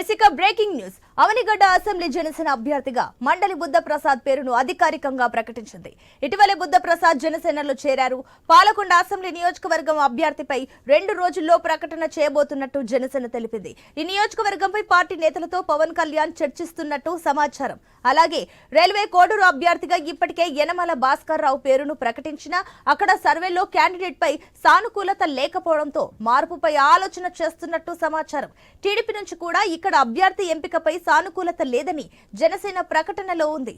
ఎసిక breaking news. Avanigadda assembly Janasena అభ్యర్థిగా మండలి బుద్ధ ప్రసాద్ పేరును అధికారికంగా ప్రకటించింది. ఇటీవలే బుద్ధ ప్రసాద్ జనసేనలో చేరారు. పాలకొండ అసెంబ్లీ నియోజకవర్గం అభ్యర్థిపై రెండు రోజుల్లో ప్రకటన చేయబోతున్నట్టు జనసేన తెలిపింది. ఈ నియోజకవర్గంపై పార్టీ నేతలతో పవన్ కళ్యాణ్ చర్చిస్తున్నట్టు సమాచారం. అలాగే రైల్వే కోడూరు అభ్యర్థిగా ఇప్పటికే యనమల భాస్కర్ రావు పేరును ప్రకటించినా అక్కడ సర్వేలో క్యాండిడేట్ పై సానుకూలత లేకపోవడంతో మార్పుపై ఆలోచన చేస్తున్నట్టు సమాచారం. టీడీపీ నుంచి కూడా ఇక్కడ అభ్యర్థి ఎంపికపై సానుకూలత లేదని జనసేన ప్రకటనలో ఉంది.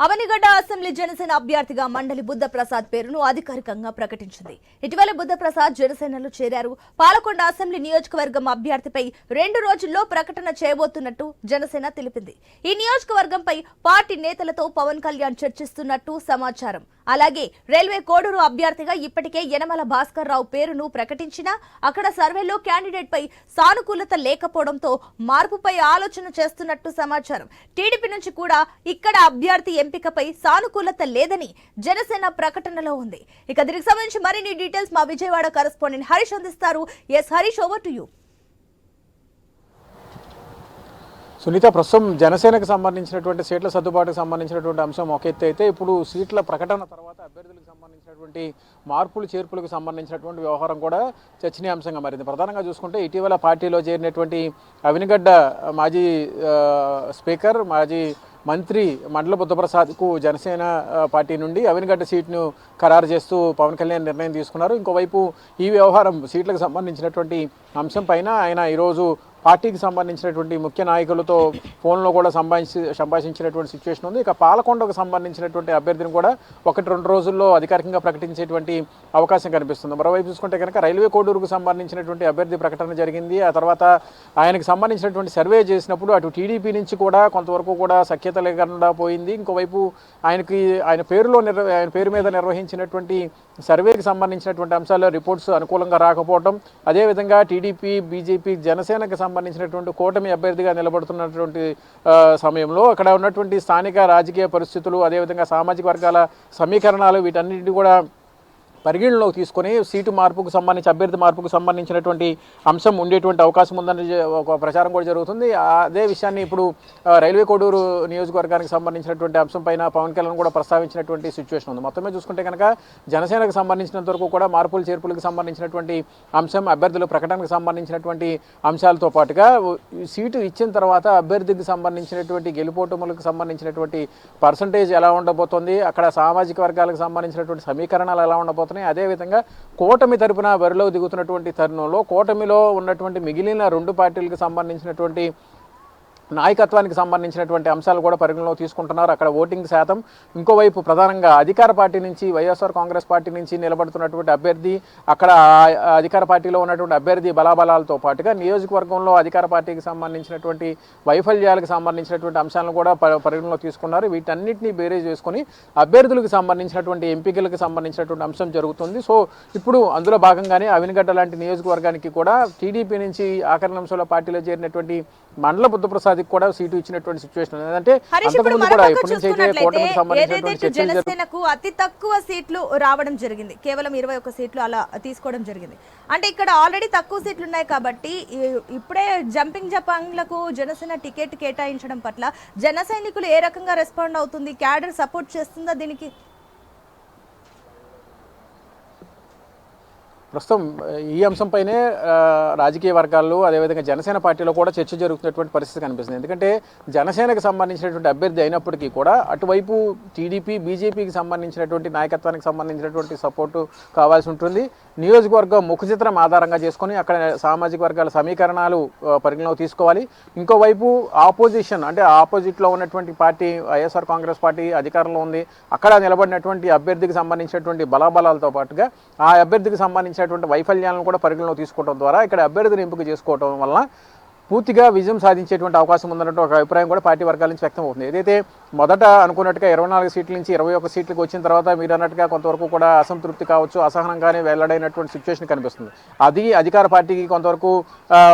അവൻ అవనిగడ్డ అసెంబ్లీ జనసేన అభ్యర్థిగా మండలి బుద్ధ ప్రసాద్ పేరును అధికారికంగా ప్రకటించింది. ఇటీవల బుద్ధ ప్రసాద్ జనసేనలో చేరారు. పాలకొండ అసెంబ్లీ నియోజకవర్గం అభ్యర్థిపై రెండు రోజుల్లో ప్రకటన చేయబోతున్నట్టు జనసేన తెలిపింది. ఈ నియోజకవర్గంపై పార్టీ నేతలతో పవన్ కళ్యాణ్ చర్చిస్తున్నట్టు సమాచారం. అలాగే రైల్వే కోడూరు అభ్యర్థిగా ఇప్పటికే యనమల భాస్కర్ రావు పేరును ప్రకటించినా అక్కడ సర్వేలో క్యాండిడేట్ పై సానుకూలత లేకపోవడంతో మార్పుపై ఆలోచన చేస్తున్నట్టు సమాచారం. టీడీపీ నుంచి కూడా ఇక్కడ అభ్యర్థి ఎంపికపై సానుకూలత లేదని జనసేన ప్రకటనలో ఉంది. ఇక దీనికి సంబంధించి మరిన్ని డీటెయిల్స్ మా విజయవాడ కరెస్పాండెంట్ హరీష్ అందిస్తారు. Yes Harish over to you Sunitha ప్రస్తుతం జనసేనకు సంబంధించినటువంటి సీట్ల సర్దుబాటుకు సంబంధించినటువంటి అంశం ఒక ఎత్తు అయితే ఇప్పుడు సీట్ల ప్రకటన తర్వాత అభ్యర్థులకు సంబంధించినటువంటి మార్పులు చేర్పులకు సంబంధించినటువంటి వ్యవహారం కూడా చర్చనీయాంశంగా మారింది. ప్రధానంగా చూసుకుంటే ఇటీవల పార్టీలో చేరినటువంటి అవినిగడ్డ మాజీ స్పీకర్ మాజీ మంత్రి మండల బుద్ధప్రసాద్కు జనసేన పార్టీ నుండి అవినగడ్డ సీట్ను ఖరారు చేస్తూ పవన్ కళ్యాణ్ నిర్ణయం తీసుకున్నారు. ఇంకోవైపు ఈ వ్యవహారం సీట్లకు సంబంధించినటువంటి అంశం పైన ఆయన ఈరోజు పార్టీకి సంబంధించినటువంటి ముఖ్య నాయకులతో ఫోన్లో కూడా సంభాషించి సంభాషించినటువంటి సిచ్యువేషన్ ఉంది. ఇక పాలకొండకు సంబంధించినటువంటి అభ్యర్థిని కూడా ఒకటి రెండు రోజుల్లో అధికారికంగా ప్రకటించేటువంటి అవకాశం కనిపిస్తుంది. మరోవైపు చూసుకుంటే కనుక రైల్వే కోడూరుకు సంబంధించినటువంటి అభ్యర్థి ప్రకటన జరిగింది. ఆ తర్వాత ఆయనకు సంబంధించినటువంటి సర్వే చేసినప్పుడు అటు టీడీపీ నుంచి కూడా కొంతవరకు కూడా సఖ్యత లేకుండా పోయింది. ఇంకోవైపు ఆయనకి ఆయన పేరులో నిర్వ ఆయన పేరు మీద నిర్వహించినటువంటి సర్వేకి సంబంధించినటువంటి అంశాల్లో రిపోర్ట్స్ అనుకూలంగా రాకపోవడం అదేవిధంగా టీడీపీ బీజేపీ జనసేనకు సంబంధించినటువంటి కూటమి అభ్యర్థిగా నిలబడుతున్నటువంటి సమయంలో అక్కడ ఉన్నటువంటి స్థానిక రాజకీయ పరిస్థితులు అదేవిధంగా సామాజిక వర్గాల సమీకరణాలు వీటన్నిటిని కూడా పరిగణలోకి తీసుకొని సీటు మార్పుకు సంబంధించి అభ్యర్థి మార్పుకు సంబంధించినటువంటి అంశం ఉండేటువంటి అవకాశం ఉందని ఒక ప్రచారం కూడా జరుగుతుంది. అదే విషయాన్ని ఇప్పుడు రైల్వే కోడూరు నియోజకవర్గానికి సంబంధించినటువంటి అంశం పైన పవన్ కళ్యాణ్ కూడా ప్రస్తావించినటువంటి సిచ్యువేషన్ ఉంది. మొత్తమే చూసుకుంటే కనుక జనసేనకు సంబంధించినంత వరకు కూడా మార్పులు చేర్పులకు సంబంధించినటువంటి అంశం అభ్యర్థుల ప్రకటనకు సంబంధించినటువంటి అంశాలతో పాటుగా సీటు ఇచ్చిన తర్వాత అభ్యర్థికి సంబంధించినటువంటి గెలుపోటములకు సంబంధించినటువంటి పర్సంటేజ్ ఎలా ఉండబోతోంది అక్కడ సామాజిక వర్గాలకు సంబంధించినటువంటి సమీకరణాలు ఎలా ఉండబోతున్నాయి అదేవిధంగా కూటమి తరపున బరిలో దిగుతున్నటువంటి తరుణంలో కూటమిలో ఉన్నటువంటి మిగిలిన రెండు పార్టీలకు సంబంధించినటువంటి నాయకత్వానికి సంబంధించినటువంటి అంశాలు కూడా పరిగణలో తీసుకుంటున్నారు. అక్కడ ఓటింగ్ శాతం ఇంకోవైపు ప్రధానంగా అధికార పార్టీ నుంచి వైఎస్ఆర్ కాంగ్రెస్ పార్టీ నుంచి నిలబడుతున్నటువంటి అభ్యర్థి అక్కడ అధికార పార్టీలో ఉన్నటువంటి అభ్యర్థి బలాబలాలతో పాటుగా నియోజకవర్గంలో అధికార పార్టీకి సంబంధించినటువంటి వైఫల్యాలకు సంబంధించినటువంటి అంశాలను కూడా పరిగణలో తీసుకున్నారు. వీటన్నిటిని బేరేజ్ చేసుకొని అభ్యర్థులకు సంబంధించినటువంటి ఎంపికలకు సంబంధించినటువంటి అంశం జరుగుతుంది. సో ఇప్పుడు అందులో భాగంగానే అవినగడ్డ లాంటి నియోజకవర్గానికి కూడా టీడీపీ నుంచి ఆఖరి నిమిషంలో పార్టీలో చేరినటువంటి మండల బుద్ధప్రసాద్ బుద్ధప్రసాద్కి కూడా సీటు ఇచ్చినటువంటి సిచ్యువేషన్ అంతకుముందు కూడా నుంచి అయితే కూటమికి సంబంధించినటువంటి జరుగుతున్నాయి. జనసేనకు అతి తక్కువ సీట్లు రావడం జరిగింది. కేవలం ఇరవై ఒక్క సీట్లు అలా తీసుకోవడం జరిగింది. అంటే ఇక్కడ ఆల్రెడీ తక్కువ సీట్లు ఉన్నాయి కాబట్టి ఇప్పుడే జంపింగ్ జపాంగ్లకు జనసేన టికెట్ కేటాయించడం పట్ల జన సైనికులు ఏ రకంగా రెస్పాండ్ అవుతుంది? క్యాడర్ సపోర్ట్ చేస్తుందా దీనికి? ప్రస్తుతం ఈ అంశంపైనే రాజకీయ వర్గాల్లో అదేవిధంగా జనసేన పార్టీలో కూడా చర్చ జరుగుతున్నటువంటి పరిస్థితి కనిపిస్తుంది. ఎందుకంటే జనసేనకు సంబంధించినటువంటి అభ్యర్థి అయినప్పటికీ కూడా అటువైపు టీడీపీ బీజేపీకి సంబంధించినటువంటి నాయకత్వానికి సంబంధించినటువంటి సపోర్టు కావాల్సి ఉంటుంది. నియోజకవర్గం ముఖచిత్రం ఆధారంగా చేసుకొని అక్కడ సామాజిక వర్గాల సమీకరణాలు ఆ, పరిగణలోకి తీసుకోవాలి. ఇంకోవైపు ఆపోజిషన్ అంటే ఆపోజిట్లో ఉన్నటువంటి పార్టీ వైఎస్ఆర్ కాంగ్రెస్ పార్టీ అధికారంలో ఉంది. అక్కడ నిలబడినటువంటి అభ్యర్థికి సంబంధించినటువంటి బలాబలాలతో పాటుగా ఆ అభ్యర్థికి సంబంధించినటువంటి వైఫల్యాలను కూడా పరిగణలో తీసుకోవడం ద్వారా ఇక్కడ అభ్యర్థిని ఎంపిక చేసుకోవడం వలన పూర్తిగా విజయం సాధించేటువంటి అవకాశం ఉందన్నట్టు ఒక అభిప్రాయం కూడా పార్టీ వర్గాల నుంచి వ్యక్తం అవుతుంది. ఏదైతే మొదట అనుకున్నట్టుగా ఇరవై నాలుగు సీట్ల నుంచి ఇరవై ఒక సీట్లకు వచ్చిన తర్వాత మీరు అన్నట్టుగా కొంతవరకు కూడా అసంతృప్తి కావచ్చు అసహనంగానే వెల్లడైనటువంటి సిచ్యువేషన్ కనిపిస్తుంది. అది అధికార పార్టీకి కొంతవరకు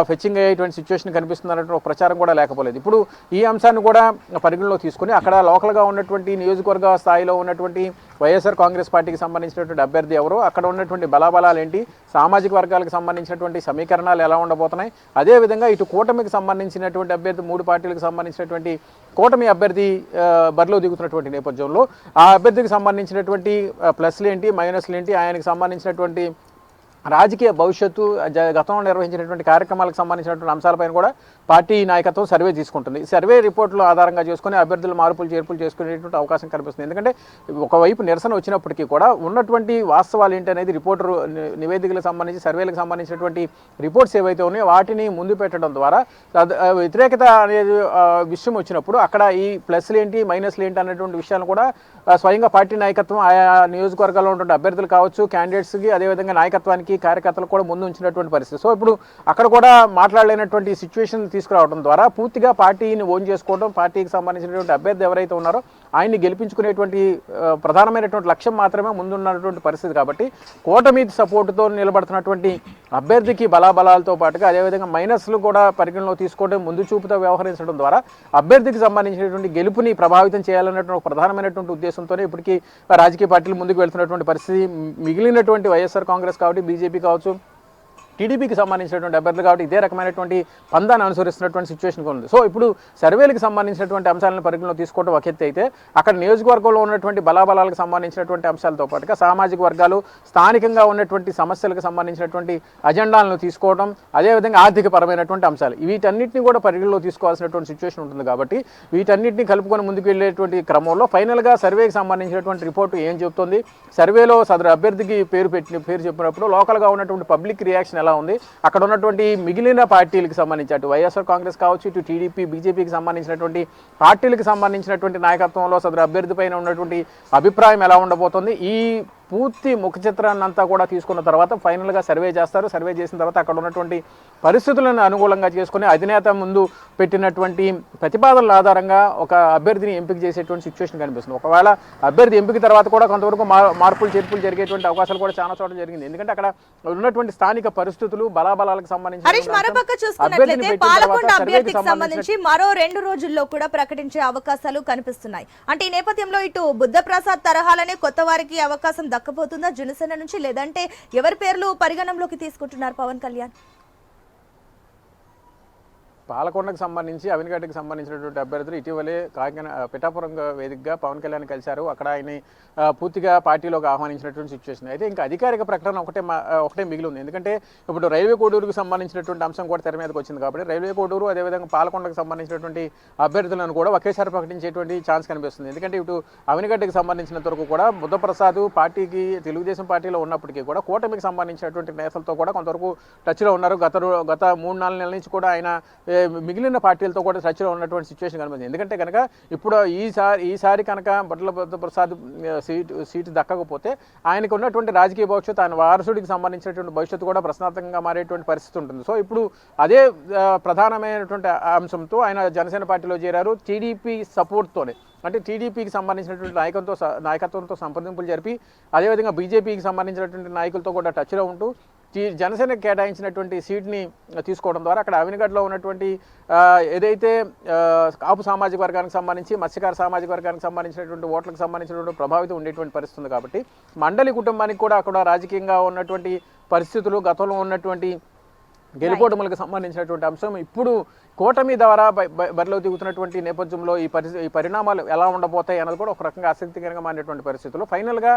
ఫెచ్చింగ్ అయ్యేటువంటి సిచ్యువేషన్ కనిపిస్తుంది అన్నటువంటి ఒక ప్రచారం కూడా లేకపోలేదు. ఇప్పుడు ఈ అంశాన్ని కూడా పరిగణలో తీసుకుని అక్కడ లోకల్గా ఉన్నటువంటి నియోజకవర్గ స్థాయిలో ఉన్నటువంటి వైఎస్ఆర్ కాంగ్రెస్ పార్టీకి సంబంధించినటువంటి అభ్యర్థి ఎవరు అక్కడ ఉన్నటువంటి బలాబలాలు ఏంటి సామాజిక వర్గాలకు సంబంధించినటువంటి సమీకరణాలు ఎలా ఉండబోతున్నాయి అదేవిధంగా ఇటు కూటమికి సంబంధించినటువంటి అభ్యర్థి మూడు పార్టీలకు సంబంధించినటువంటి కూటమి అభ్యర్థి బరిలో దిగుతున్నటువంటి నేపథ్యంలో ఆ అభ్యర్థికి సంబంధించినటువంటి ప్లస్లు ఏంటి మైనస్లు ఏంటి ఆయనకు సంబంధించినటువంటి రాజకీయ భవిష్యత్తు గతంలో నిర్వహించినటువంటి కార్యక్రమాలకు సంబంధించినటువంటి అంశాలపైన కూడా పార్టీ నాయకత్వం సర్వే తీసుకుంటుంది. సర్వే రిపోర్టులు ఆధారంగా చేసుకుని అభ్యర్థులు మార్పులు చేర్పులు చేసుకునేటువంటి అవకాశం కనిపిస్తుంది. ఎందుకంటే ఒకవైపు నిరసన వచ్చినప్పటికీ కూడా ఉన్నటువంటి వాస్తవాలు ఏంటనేది రిపోర్టర్ నివేదికలకు సంబంధించి సర్వేలకు సంబంధించినటువంటి రిపోర్ట్స్ ఏవైతే ఉన్నాయో వాటిని ముందు పెట్టడం ద్వారా వ్యతిరేకత అనేది విషయం వచ్చినప్పుడు అక్కడ ఈ ప్లస్లు ఏంటి మైనస్లు ఏంటి అనేటువంటి విషయాలు కూడా స్వయంగా పార్టీ నాయకత్వం ఆయా నియోజకవర్గాల్లో ఉన్నటువంటి అభ్యర్థులు కావచ్చు క్యాండిడేట్స్కి అదేవిధంగా నాయకత్వానికి కార్యకర్తలకు కూడా ముందు ఉంచినటువంటి పరిస్థితి. సో ఇప్పుడు అక్కడ కూడా మాట్లాడలేనటువంటి సిచ్యువేషన్ తీసుకురావడం ద్వారా పూర్తిగా పార్టీని ఓన్ చేసుకోవడం పార్టీకి సంబంధించినటువంటి అభ్యర్థి ఎవరైతే ఉన్నారో ఆయన్ని గెలిపించుకునేటువంటి ప్రధానమైనటువంటి లక్ష్యం మాత్రమే ముందున్నటువంటి పరిస్థితి కాబట్టి కూటమి సపోర్టుతో నిలబడుతున్నటువంటి అభ్యర్థికి బలాబలాలతో పాటుగా అదేవిధంగా మైనస్లు కూడా పరిగణలో తీసుకోవడం ముందు చూపుతో వ్యవహరించడం ద్వారా అభ్యర్థికి సంబంధించినటువంటి గెలుపుని ప్రభావితం చేయాలన్నటువంటి ఒక ప్రధానమైనటువంటి ఉద్దేశంతోనే ఇప్పటికీ రాజకీయ పార్టీలు ముందుకు వెళ్తున్నటువంటి పరిస్థితి. మిగిలినటువంటి వైఎస్ఆర్ కాంగ్రెస్ కాబట్టి బీజేపీ కావచ్చు టీడీపీకి సంబంధించినటువంటి అభ్యర్థులు కాబట్టి ఇదే రకమైనటువంటి పందాన్ని అనుసరిస్తున్నటువంటి సిచ్యువేషన్ ఉంది. సో ఇప్పుడు సర్వేలకు సంబంధించినటువంటి అంశాలను పరిగణలో తీసుకోవడం ఒక ఎత్తి అయితే అక్కడ నియోజకవర్గంలో ఉన్నటువంటి బలాబలాలకు సంబంధించినటువంటి అంశాలతో పాటుగా సామాజిక వర్గాలు స్థానికంగా ఉన్నటువంటి సమస్యలకు సంబంధించినటువంటి అజెండాలను తీసుకోవడం అదేవిధంగా ఆర్థిక పరమైనటువంటి అంశాలు. వీటన్నిటిని కూడా పరిగణలో తీసుకోవాల్సినటువంటి సిచ్యువేషన్ ఉంటుంది కాబట్టి వీటన్నిటిని కలుపుకొని ముందుకు వెళ్ళేటువంటి క్రమంలో ఫైనల్గా సర్వేకి సంబంధించినటువంటి రిపోర్టు ఏం చెబుతుంది? సర్వేలో సదరు అభ్యర్థికి పేరు పెట్టిన పేరు చెప్పినప్పుడు లోకల్గా ఉన్నటువంటి పబ్లిక్ రియాక్షన్ ఎలా ఉంది. అక్కడ ఉన్నటువంటి మిగిలిన పార్టీలకు సంబంధించి అటు వైఎస్ఆర్ కాంగ్రెస్ కావచ్చు ఇటు టీడీపీ బీజేపీకి సంబంధించినటువంటి పార్టీలకు సంబంధించినటువంటి నాయకత్వంలో సదరు అభ్యర్థి పైన ఉన్నటువంటి అభిప్రాయం ఎలా ఉండబోతోంది? ఈ పూర్తి ముఖ చిత్రాన్ని అంతా కూడా తీసుకున్న తర్వాత ఫైనల్గా సర్వే చేస్తారు. సర్వే చేసిన తర్వాత అక్కడ ఉన్నటువంటి పరిస్థితులను అనుకూలంగా చేసుకుని అధినేత ముందు పెట్టినటువంటి ప్రతిపాదనల ఆధారంగా ఒక అభ్యర్థిని ఎంపిక చేసేటువంటి సిచ్యువేషన్ కనిపిస్తుంది. ఒకవేళ అభ్యర్థి ఎంపిక తర్వాత కూడా కొంతవరకు మార్పులు చేర్పులు జరిగేటువంటి అవకాశాలు కూడా చాలా చోట్ల జరిగింది. ఎందుకంటే అక్కడ ఉన్నటువంటి స్థానిక పరిస్థితులు బలాబలాలకు సంబంధించి మరో రెండు రోజుల్లో కూడా ప్రకటించే అవకాశాలు కనిపిస్తున్నాయి. అంటే ఈ నేపథ్యంలో ఇటు బుద్ధప్రసాద్ తరహాలనే కొత్త వారికి అవకాశం దక్కబోతుందా జనసేన నుంచి? లేదంటే ఎవరి పేర్లు పరిగణంలోకి తీసుకుంటున్నారు పవన్ కళ్యాణ్? పాలకొండకు సంబంధించి అవినగడ్డకి సంబంధించినటువంటి అభ్యర్థులు ఇటీవలే కాకినాడ పిఠాపురం వేదికగా పవన్ కళ్యాణ్ కలిశారు. అక్కడ ఆయన పూర్తిగా పార్టీలోకి ఆహ్వానించినటువంటి సిచ్యువేషన్ అయితే ఇంకా అధికారిక ప్రకటన ఒకటే ఒకటే మిగిలి ఉంది. ఎందుకంటే ఇప్పుడు రైల్వే కోడూరుకు సంబంధించినటువంటి అంశం కూడా తెర మీదకి వచ్చింది కాబట్టి రైల్వే కోడూరు అదేవిధంగా పాలకొండకు సంబంధించినటువంటి అభ్యర్థులను కూడా ఒకేసారి ప్రకటించేటువంటి ఛాన్స్ కనిపిస్తుంది. ఎందుకంటే ఇటు అవినగడ్డకి సంబంధించినంత వరకు కూడా బుద్ధప్రసాద్ పార్టీకి తెలుగుదేశం పార్టీలో ఉన్నప్పటికీ కూడా కూటమికి సంబంధించినటువంటి నేతలతో కూడా కొంతవరకు టచ్లో ఉన్నారు. గత గత మూడు నాలుగు నెలల నుంచి కూడా ఆయన మిగిలిన పార్టీలతో కూడా టచ్లో ఉన్నటువంటి సిచ్యువేషన్ కనిపించింది ఎందుకంటే కనుక ఇప్పుడు ఈసారి ఈసారి కనుక బట్ల ప్రసాద్ సీటు సీటు దక్కకపోతే ఆయనకు ఉన్నటువంటి రాజకీయ భవిష్యత్తు ఆయన వారసుడికి సంబంధించినటువంటి భవిష్యత్తు కూడా ప్రశ్నార్థకంగా మారేటువంటి పరిస్థితి ఉంటుంది. సో ఇప్పుడు అదే ప్రధానమైనటువంటి అంశంతో ఆయన జనసేన పార్టీలో చేరారు టీడీపీ సపోర్ట్తోనే. అంటే టీడీపీకి సంబంధించినటువంటి నాయకంతో స- నాయకత్వంతో సంప్రదింపులు జరిపి అదేవిధంగా బీజేపీకి సంబంధించినటువంటి నాయకులతో కూడా టచ్లో ఉంటూ జనసేన కేటాయించినటువంటి సీట్ని తీసుకోవడం ద్వారా అక్కడ అవినగడ్లో ఉన్నటువంటి ఏదైతే కాపు సామాజిక వర్గానికి సంబంధించి మత్స్యకార సామాజిక వర్గానికి సంబంధించినటువంటి ఓట్లకు సంబంధించినటువంటి ప్రభావితం ఉండేటువంటి పరిస్థితి ఉంది కాబట్టి మండలి కుటుంబానికి కూడా అక్కడ రాజకీయంగా ఉన్నటువంటి పరిస్థితులు గతంలో ఉన్నటువంటి గెలుపోటములకు సంబంధించినటువంటి అంశం. ఇప్పుడు కూటమి ద్వారా బరిలో దిగుతున్నటువంటి నేపథ్యంలో ఈ పరిస్థితి ఈ పరిణామాలు ఎలా ఉండబోతాయి అన్నది కూడా ఒక రకంగా ఆసక్తికరంగా మారినటువంటి పరిస్థితుల్లో ఫైనల్గా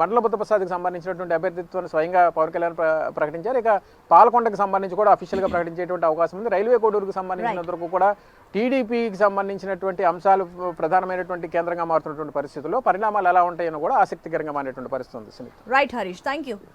మండల బుద్ధ ప్రసాద్కి సంబంధించినటువంటి అభ్యర్థిత్వాన్ని స్వయంగా పవన్ కళ్యాణ్ ప్ర- ప్రకటించారు. ఇక పాలకొండకి సంబంధించి కూడా అఫీషియల్గా ప్రకటించేటువంటి అవకాశం ఉంది. రైల్వే కోడూరుకు సంబంధించినంత వరకు కూడా టీడీపీకి సంబంధించినటువంటి అంశాలు ప్రధానమైనటువంటి కేంద్రంగా మారుతున్నటువంటి పరిస్థితుల్లో పరిణామాలు ఎలా ఉంటాయని కూడా ఆసక్తికరంగా మారినటువంటి పరిస్థితి ఉంది. Right Harish thank you